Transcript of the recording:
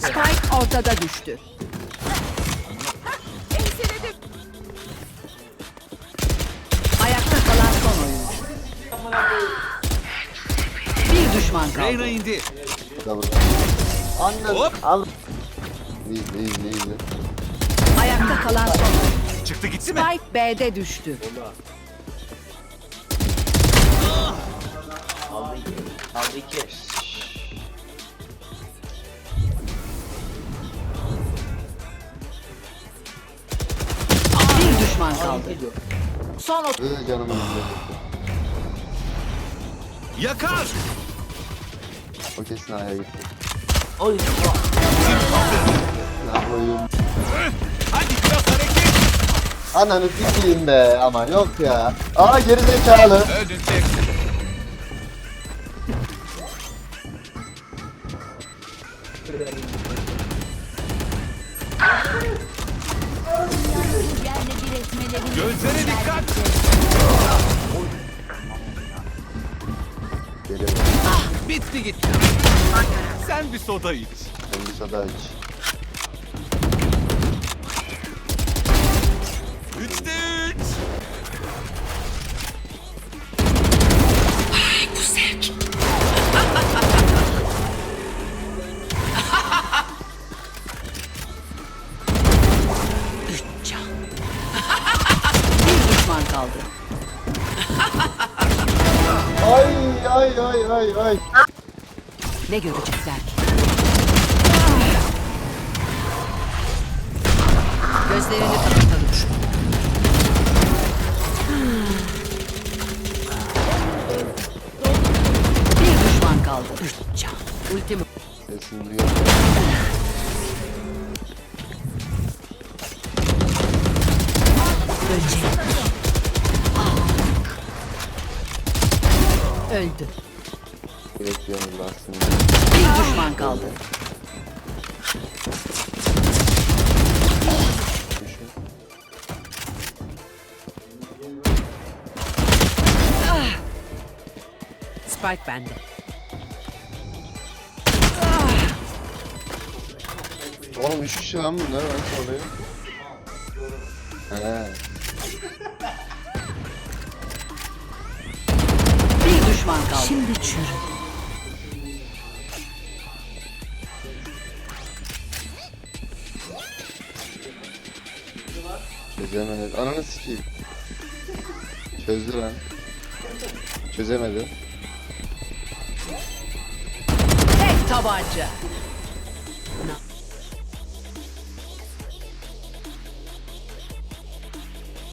Spike ortada düştü. Ayakta kalan son oyuncu. Bir düşman Reyna kaldı. indi. Double. Anne Hop. al. İzle izle izle. Ayakta kalan son oyuncu. Çıktı gitti mi? Spike B'de düştü. Aldı iki. Bir düşman kaldı. Son ot- Böyle canımı izle. Yakar. O kesin A'ya gitti. Oy. Ne? Hadi biraz hareket. Ananı sikeyim be ama yok ya. Aa geri zekalı. Öldürecek. Gözlere dikkat. Geliyor. Bitti gitti. Sen bir soda iç. Sen bir soda iç. Ay ay ay ay ay. Ne görecekler ki? Gözlerini kapatalım. Bir düşman kaldı. Üç can. Öldü. Direkt baksın. Bir düşman kaldı. Düşün. Spike bende. Oğlum üç kişi lan bunlar ben soruyorum. He. Düşman kaldı. Şimdi çürü. Çözemedi. Ananı sikeyim. Çözdü lan. Çözemedi. Tek tabanca.